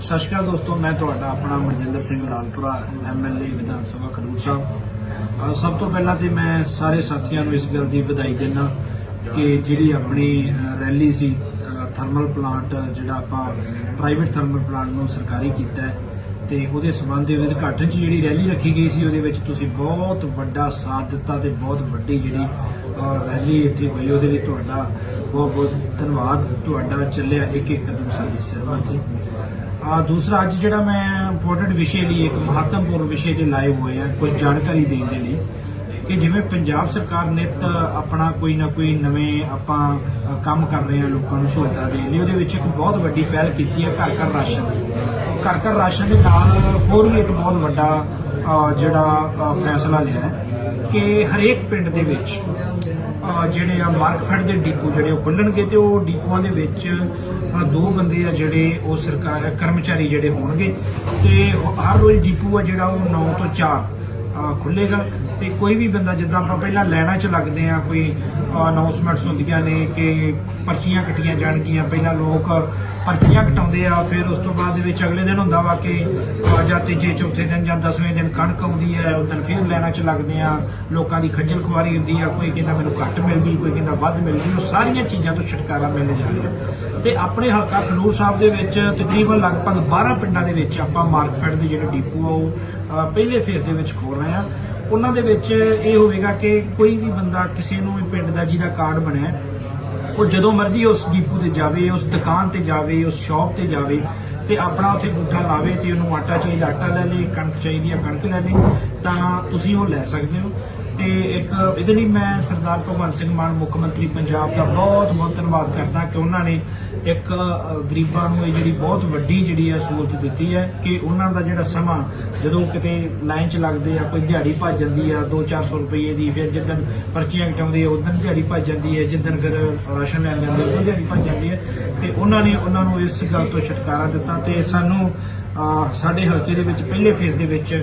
ਸਤਿ ਸ਼੍ਰੀ ਅਕਾਲ ਦੋਸਤੋ, ਮੈਂ ਤੁਹਾਡਾ ਆਪਣਾ ਮਨਜਿੰਦਰ ਸਿੰਘ ਲਾਲਪੁਰਾ ਐਮਐਲਏ ਵਿਧਾਨ ਸਭਾ ਖਡੂਰ ਸਾਹਿਬ। ਸਭ ਤੋਂ ਪਹਿਲਾਂ ਤੇ ਮੈਂ ਸਾਰੇ ਸਾਥੀਆਂ ਨੂੰ ਇਸ ਗੱਲ ਦੀ ਵਧਾਈ ਦਿੰਦਾ ਕਿ ਜਿਹੜੀ ਆਪਣੀ ਰੈਲੀ ਸੀ ਥਰਮਲ ਪਲਾਂਟ ਜਿਹੜਾ ਆਪਾਂ ਪ੍ਰਾਈਵੇਟ ਥਰਮਲ ਪਲਾਂਟ ਨੂੰ ਸਰਕਾਰੀ ਕੀਤਾ ਹੈ, ਤੇ ਉਹਦੇ ਸਬੰਧ ਦੇ ਉਦਘਾਟਨ 'ਚ ਜਿਹੜੀ ਰੈਲੀ ਰੱਖੀ ਗਈ ਸੀ, ਉਹਦੇ ਵਿੱਚ ਤੁਸੀਂ ਬਹੁਤ ਵੱਡਾ ਸਾਥ ਦਿੱਤਾ ਤੇ ਬਹੁਤ ਵੱਡੀ ਜਿਹੜੀ ਰੈਲੀ ਇੱਥੇ ਹੋਈ, ਉਹਦੇ ਲਈ ਤੁਹਾਡਾ ਬਹੁਤ ਬਹੁਤ ਧੰਨਵਾਦ। ਤੁਹਾਡਾ ਚੱਲਿਆ ਇੱਕ ਇੱਕ ਕਦਮ ਸਾਡੀ ਸੇਵਾ ਤੇ। ਦੂਸਰਾ, ਅੱਜ ਜਿਹੜਾ ਮੈਂ ਇੰਪੋਰਟੈਂਟ ਵਿਸ਼ੇ ਲਈ ਇੱਕ ਮਹੱਤਵਪੂਰਨ ਵਿਸ਼ੇ ਤੇ ਲਾਈਵ ਹੋਏ ਆ, ਕੁਝ ਜਾਣਕਾਰੀ ਦੇਣ ਦੇ ਲਈ ਕਿ ਜਿਵੇਂ ਪੰਜਾਬ ਸਰਕਾਰ ਨਿਤ ਆਪਣਾ ਕੋਈ ਨਾ ਕੋਈ ਨਵੇਂ ਆਪਾਂ ਕੰਮ ਕਰ ਰਹੇ ਹਾਂ ਲੋਕਾਂ ਨੂੰ ਸਹੂਲਤਾਂ ਦੇਣ ਲਈ, ਉਹਦੇ ਵਿੱਚ ਇੱਕ ਬਹੁਤ ਵੱਡੀ ਪਹਿਲ ਕੀਤੀ ਹੈ ਘਰ ਘਰ ਰਾਸ਼ਨ ਘਰ ਘਰ ਰਾਸ਼ਨ ਦੇ ਨਾਲ ਹੋਰ ਵੀ ਇੱਕ ਬਹੁਤ ਵੱਡਾ ਜਿਹੜਾ ਫੈਸਲਾ ਲਿਆ ਹੈ। ਕਿ ਹਰੇਕ ਪਿੰਡ ਦੇ ਵਿੱਚ ਜਿਹੜੇ ਆ ਮਾਰਕਫੈਡ ਦੇ ਡੀਪੂ ਜਿਹੜੇ ਉਹ ਖੁੱਲਣਗੇ ਤੇ ਉਹ ਡੀਪੂਆਂ ਦੇ ਵਿੱਚ ਦੋ ਬੰਦੇ ਆ ਜਿਹੜੇ ਉਹ ਸਰਕਾਰ, ਕਰਮਚਾਰੀ ਜਿਹੜੇ ਹੋਣਗੇ ਤੇ ਹਰ ਰੋਜ਼ ਡੀਪੂ ਆ ਜਿਹੜਾ ਉਹ 9 ਤੋਂ 4 ਖੁੱਲੇਗਾ। ਤੇ ਕੋਈ ਵੀ ਬੰਦਾ ਜਿੱਦਾਂ ਆਪਾਂ ਪਹਿਲਾਂ ਲੈਣਾ ਚ ਲੱਗਦੇ ਆ ਕੋਈ ਅਨਾਉਂਸਮੈਂਟਸ ਹੁੰਦੀਆਂ ਨੇ ਕਿ ਪਰਚੀਆਂ ਕੱਟੀਆਂ ਜਾਣਗੀਆਂ, ਪਹਿਲਾਂ ਲੋਕ ਪਰਚੀਆਂ ਕਟਾਉਂਦੇ ਆ, ਫਿਰ ਉਸ ਤੋਂ ਬਾਅਦ ਦੇ ਵਿੱਚ ਅਗਲੇ ਦਿਨ ਹੁੰਦਾ ਵਾ ਕਿ ਜਾਂ ਤੀਜੇ, ਚੌਥੇ ਦਿਨ ਜਾਂ 10ਵੇਂ ਦਿਨ ਕਣਕ ਆਉਂਦੀ ਹੈ, ਉਸ ਦਿਨ ਫਿਰ ਲੈਣਾ ਚ ਲੱਗਦੇ ਆ ਲੋਕਾਂ ਦੀ ਖੱਜਲ ਖੁਆਰੀ ਹੁੰਦੀ ਆ, ਕੋਈ ਕਹਿੰਦਾ ਮੈਨੂੰ ਘੱਟ ਮਿਲ ਗਈ, ਕੋਈ ਕਹਿੰਦਾ ਵੱਧ ਮਿਲ ਗਈ, ਉਹ ਸਾਰੀਆਂ ਚੀਜ਼ਾਂ ਤੋਂ ਛੁਟਕਾਰਾ ਮਿਲ ਜਾ ਰਿਹਾ ਤੇ ਆਪਣੇ ਹਲਕਾ ਖਨੂਰ ਸਾਹਿਬ ਦੇ ਵਿੱਚ ਤਕਰੀਬਨ ਲਗਭਗ 12 ਪਿੰਡਾਂ ਦੇ ਵਿੱਚ ਆਪਾਂ ਮਾਰਕਫੈਡ ਦੇ ਜਿਹੜੇ ਡੀਪੂ ਆ ਉਹ ਪਹਿਲੇ ਫੇਸ ਦੇ ਵਿੱਚ ਖੋਲ ਰਹੇ ਆ ਉਹਨਾਂ ਦੇ ਵਿੱਚ ਇਹ ਹੋਵੇਗਾ ਕਿ ਕੋਈ ਵੀ ਬੰਦਾ ਕਿਸੇ ਨੂੰ ਵੀ ਪਿੰਡ ਦਾ ਜਿਹਦਾ ਕਾਰਡ ਬਣਿਆ ਉਹ ਜਦੋਂ ਮਰਜ਼ੀ ਉਸ ਡੀਪੂ ਤੇ ਜਾਵੇ, ਉਸ ਦੁਕਾਨ ਤੇ ਜਾਵੇ, ਉਸ ਸ਼ਾਪ ਤੇ ਜਾਵੇ ਤੇ ਆਪਣਾ ਉੱਥੇ ਅੰਗੂਠਾ ਲਾਵੇ ਤੇ ਉਹਨੂੰ ਆਟਾ ਚਾਹੀਦਾ, ਆਟਾ ਲੈ ਲੇ, ਕਣਕ ਚਾਹੀਦੀ ਆ, ਕਣਕ ਲੈ ਲੇ, ਤਾਂ ਤੁਸੀਂ ਉਹ ਲੈ ਸਕਦੇ ਹੋ। ਤੇ ਇੱਕ ਇਹਦੇ ਲਈ ਮੈਂ ਸਰਦਾਰ ਭਗਵੰਤ ਸਿੰਘ ਮਾਨ, ਮੁੱਖ ਮੰਤਰੀ ਪੰਜਾਬ ਦਾ ਬਹੁਤ ਬਹੁਤ ਧੰਨਵਾਦ ਕਰਦਾ ਕਿ ਉਹਨਾਂ ਨੇ ਇੱਕ ਗਰੀਬਾਂ ਨੂੰ ਇਹ ਜਿਹੜੀ ਬਹੁਤ ਵੱਡੀ ਜਿਹੜੀ ਹੈ ਸਹੂਲਤ ਦਿੱਤੀ ਹੈ ਕਿ ਉਹਨਾਂ ਦਾ ਜਿਹੜਾ ਸਮਾਂ ਜਦੋਂ ਕਿਤੇ ਲਾਈਨ 'ਚ ਲੱਗਦੇ ਆ, ਕੋਈ ਦਿਹਾੜੀ ਭੱਜ ਜਾਂਦੀ ਆ 2-400 ਰੁਪਏ ਦੀ, ਫਿਰ ਜਿੱਦਣ ਪਰਚੀਆਂ ਕਟਾਉਂਦੇ ਆ, ਉਦੋਂ ਦਿਹਾੜੀ ਭੱਜ ਜਾਂਦੀ ਹੈ, ਜਿੱਦਣ ਫਿਰ ਰਾਸ਼ਨ ਲੈਣ ਜਾਂਦੇ ਉਦੋਂ ਦਿਹਾੜੀ ਭੱਜ ਜਾਂਦੀ ਹੈ ਤੇ ਉਹਨਾਂ ਨੇ ਉਹਨਾਂ ਨੂੰ ਇਸ ਗੱਲ ਤੋਂ ਛੁਟਕਾਰਾ ਦਿੱਤਾ ਤੇ ਸਾਨੂੰ ਸਾਡੇ ਹਲਕੇ ਦੇ ਵਿੱਚ ਪਹਿਲੇ ਫੇਜ਼ ਦੇ ਵਿੱਚ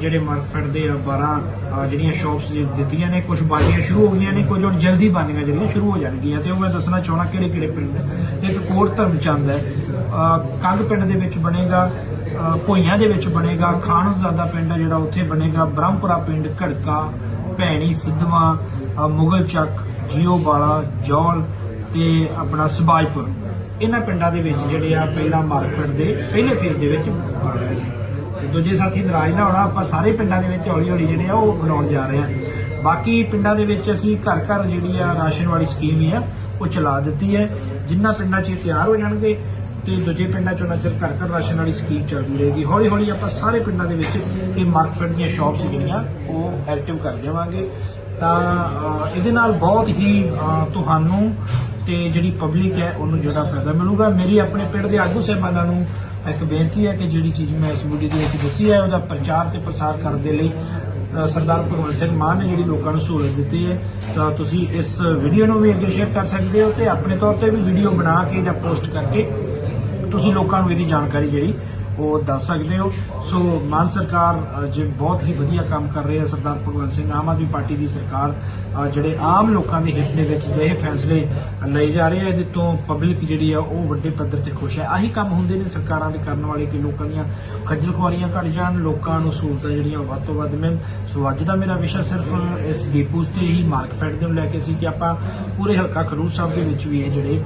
ਜਿਹੜੇ ਮਾਰਕਫੈਡ ਦੇ ਆ 12 ਜਿਹੜੀਆਂ ਸ਼ਾਪਸ ਦਿੱਤੀਆਂ ਨੇ ਕੁਝ ਬਾਲੀਆਂ ਸ਼ੁਰੂ ਹੋ ਗਈਆਂ ਨੇ, ਕੁਝ ਹੁਣ ਜਲਦੀ ਬਣਨੀਆਂ ਜਿਹੜੀਆਂ ਸ਼ੁਰੂ ਹੋ ਜਾਣਗੀਆਂ, ਤੇ ਉਹ ਮੈਂ ਦੱਸਣਾ ਚਾਹਣਾ ਕਿਹੜੇ ਕਿਹੜੇ ਪਿੰਡ ਇੱਕ ਕੋਟ ਧਰਮਚੰਦ ਹੈ ਕੰਗ ਪਿੰਡ ਦੇ ਵਿੱਚ ਬਣੇਗਾ ਭੋਈਆਂ ਦੇ ਵਿੱਚ ਬਣੇਗਾ ਖਾਨਸਜ਼ਾਦਾ ਪਿੰਡ ਹੈ ਜਿਹੜਾ ਉੱਥੇ ਬਣੇਗਾ, ਬ੍ਰਹਮਪੁਰਾ ਪਿੰਡ, ਘੜਕਾ, ਭੈਣੀ, ਸਿੱਧਵਾਂ ਮੁਗਲ ਚੱਕ, ਜੀਓ ਬਾਲਾ, ਜੌਲ ਤੇ ਆਪਣਾ ਸੁਭਾਜਪੁਰ ਇਹਨਾਂ ਪਿੰਡਾਂ ਦੇ ਵਿੱਚ ਜਿਹੜੇ ਆ ਪਹਿਲਾਂ ਮਾਰਕਫੈਟ ਦੇ ਪਹਿਲੇ ਫੇਜ਼ ਦੇ ਵਿੱਚ ਬਣ ਰਹੇ ਨੇ। ਦੂਜੇ ਸਾਥੀ ਨਰਾਜ਼ ਨਾ ਹੋਣਾ, ਆਪਾਂ ਸਾਰੇ ਪਿੰਡਾਂ ਦੇ ਵਿੱਚ ਹੌਲੀ ਹੌਲੀ ਜਿਹੜੇ ਆ ਉਹ ਬਣਾਉਣ ਜਾ ਰਹੇ ਆ। ਬਾਕੀ ਪਿੰਡਾਂ ਦੇ ਵਿੱਚ ਅਸੀਂ ਘਰ ਘਰ ਜਿਹੜੀ ਆ ਰਾਸ਼ਨ ਵਾਲੀ ਸਕੀਮ ਹੀ ਆ, ਉਹ ਚਲਾ ਦਿੱਤੀ ਹੈ। ਜਿੰਨਾ ਪਿੰਡਾਂ 'ਚ ਇਹ ਤਿਆਰ ਹੋ ਜਾਣਗੇ ਤੇ ਦੂਜੇ ਪਿੰਡਾਂ 'ਚ ਉਹਨਾਂ ਚਿਰ ਘਰ ਘਰ ਰਾਸ਼ਨ ਵਾਲੀ ਸਕੀਮ ਚੱਲਦੀ ਰਹੇਗੀ। ਹੌਲੀ ਹੌਲੀ ਆਪਾਂ ਸਾਰੇ ਪਿੰਡਾਂ ਦੇ ਵਿੱਚ ਇਹ ਮਾਰਕਫੈਟ ਦੀਆਂ ਸ਼ਾਪਸ ਜਿਹੜੀਆਂ, ਉਹ ਐਕਟਿਵ ਕਰ ਦੇਵਾਂਗੇ। ਤਾਂ ਇਹਦੇ ਨਾਲ ਬਹੁਤ ਹੀ ਤੁਹਾਨੂੰ ਤੇ ਜਿਹੜੀ ਪਬਲਿਕ ਹੈ, ਉਹਨੂੰ ਜਿਹੜਾ ਫਾਇਦਾ ਮਿਲੂਗਾ। ਮੇਰੀ ਆਪਣੇ ਪਿੰਡ ਦੇ ਆਗੂ ਸਹਿਬਾਨਾਂ ਨੂੰ ਇੱਕ ਬੇਨਤੀ ਹੈ ਕਿ ਜਿਹੜੀ ਚੀਜ਼ ਮੈਂ ਇਸ ਵੀਡੀਓ ਦੇ ਵਿੱਚ ਦੱਸੀ ਹੈ, ਉਹਦਾ ਪ੍ਰਚਾਰ ਤੇ ਪ੍ਰਸਾਰ ਕਰਨ ਦੇ ਲਈ ਸਰਦਾਰ ਭਗਵੰਤ ਸਿੰਘ ਮਾਨ ਨੇ ਜਿਹੜੀ ਲੋਕਾਂ ਨੂੰ ਸਹੂਲਤ ਦਿੱਤੀ ਹੈ, ਤਾਂ ਤੁਸੀਂ ਇਸ ਵੀਡੀਓ ਨੂੰ ਵੀ ਅੱਗੇ ਸ਼ੇਅਰ ਕਰ ਸਕਦੇ ਹੋ ਤੇ ਆਪਣੇ ਤੌਰ ਤੇ ਵੀ ਵੀਡੀਓ ਬਣਾ ਕੇ ਜਾਂ ਪੋਸਟ ਕਰਕੇ ਤੁਸੀਂ ਲੋਕਾਂ ਨੂੰ ਇਹਦੀ ਜਾਣਕਾਰੀ ਜਿਹੜੀ ਉਹ ਦੱਸ ਸਕਦੇ ਹੋ। ਸੋ ਮਾਨ ਸਰਕਾਰ ਜੇ ਬਹੁਤ ਹੀ ਵਧੀਆ ਕੰਮ ਕਰ ਰਹੀ ਹੈ ਸਰਦਾਰ ਭਗਵੰਤ ਸਿੰਘ, ਆਮ ਆਦਮੀ ਪਾਰਟੀ ਦੀ ਸਰਕਾਰ ਜਿਹੜੇ ਆਮ ਲੋਕਾਂ ਦੇ ਹਿੱਤ ਦੇ ਵਿੱਚ ਜਿਹੜੇ ਫੈਸਲੇ ਲਏ ਜਾ ਰਹੇ ਆ, ਇਹਦੇ ਤੋਂ ਪਬਲਿਕ ਜਿਹੜੀ ਆ, ਉਹ ਵੱਡੇ ਪੱਧਰ ਤੇ ਖੁਸ਼ ਹੈ। ਆਹੀ ਕੰਮ ਹੁੰਦੇ ਨੇ ਸਰਕਾਰਾਂ ਦੇ ਕਰਨ ਵਾਲੇ ਕਿ ਲੋਕਾਂ ਦੀਆਂ ਖੱਜਲ ਖੁਆਰੀਆਂ ਘਟ ਜਾਣ, ਲੋਕਾਂ ਨੂੰ ਸਹੂਲਤਾਂ ਜਿਹੜੀਆਂ ਵੱਧ ਤੋਂ ਵੱਧ ਮਿਲਣ। ਸੋ ਅੱਜ ਦਾ ਮੇਰਾ ਵਿਸ਼ਾ ਸਿਰਫ ਇਸ ਡਿਪੂਸ ਤੇ ਹੀ ਮਾਰਕਫੈਟ ਦੇ ਨੂੰ ਲੈ ਕੇ ਸੀ ਕਿ ਆਪਾਂ ਪੂਰੇ ਹਲਕਾ ਖਰੂਰ ਸਾਹਿਬ ਦੇ ਵਿੱਚ ਵੀ ਇਹ ਜਿਹੜੇ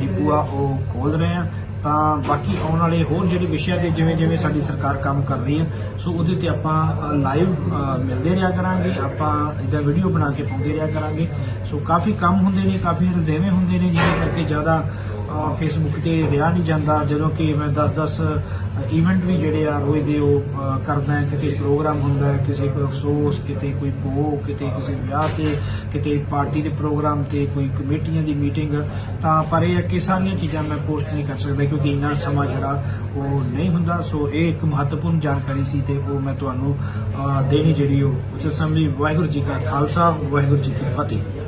ਡੀਪੂ ਆ, ਉਹ ਖੋਲ ਰਹੇ ਆ। ਤਾਂ ਬਾਕੀ ਆਉਣ ਵਾਲੇ ਹੋਰ ਜਿਹੜੇ ਵਿਸ਼ਿਆਂ 'ਤੇ ਜਿਵੇਂ ਜਿਵੇਂ ਸਾਡੀ ਸਰਕਾਰ ਕੰਮ ਕਰ ਰਹੀ ਹੈ, ਸੋ ਉਹਦੇ ਤੇ ਆਪਾਂ ਲਾਈਵ ਮਿਲਦੇ ਰਿਹਾ ਕਰਾਂਗੇ, ਆਪਾਂ ਇਹਦਾ ਵੀਡੀਓ ਬਣਾ ਕੇ ਪਾਉਂਦੇ ਰਿਹਾ ਕਰਾਂਗੇ। ਸੋ ਕਾਫੀ ਕੰਮ ਹੁੰਦੇ ਨੇ, ਕਾਫੀ ਰਜ਼ੇਵੇਂ ਹੁੰਦੇ ਨੇ, ਜਿਹਦੇ ਕਰਕੇ ਜ਼ਿਆਦਾ ਫੇਸਬੁੱਕ ਤੇ ਰਿਹਾ ਨਹੀਂ ਜਾਂਦਾ। ਜਦੋਂ ਕਿ ਮੈਂ 10-10 ਇਵੈਂਟ ਵੀ ਜਿਹੜੇ ਆ, ਰੋਜ਼ ਦੇ ਉਹ ਕਰਦਾ ਹੈ, ਕਿਤੇ ਪ੍ਰੋਗਰਾਮ ਹੁੰਦਾ ਹੈ, ਕਿਸੇ ਕੋਈ ਅਫਸੋਸ, ਕਿਤੇ ਕੋਈ ਭੋਗ, ਕਿਤੇ ਕਿਸੇ ਵਿਆਹ ਤੇ ਕਿਤੇ ਪਾਰਟੀ ਦੇ ਪ੍ਰੋਗਰਾਮ ਤੇ ਕੋਈ ਕਮੇਟੀਆਂ ਦੀ ਮੀਟਿੰਗ, ਤਾਂ ਪਰ ਇਹ ਹੈ ਕਿ ਸਾਰੀਆਂ ਚੀਜ਼ਾਂ ਮੈਂ ਪੋਸਟ ਨਹੀਂ ਕਰ ਸਕਦਾ ਕਿਉਂਕਿ ਇੰਨਾ ਸਮਾਂ ਜਿਹੜਾ ਉਹ ਨਹੀਂ ਹੁੰਦਾ। ਸੋ ਇਹ ਇੱਕ ਮਹੱਤਵਪੂਰਨ ਜਾਣਕਾਰੀ ਸੀ ਤੇ ਉਹ ਮੈਂ ਤੁਹਾਨੂੰ ਦੇਣੀ ਜਿਹੜੀ ਉਹ ਉੱਚ ਅਸੈਂਬਲੀ ਵਾਹਿਗੁਰੂ ਜੀ ਕਾ ਖਾਲਸਾ, ਵਾਹਿਗੁਰੂ ਜੀ ਕੀ ਫਤਿਹ।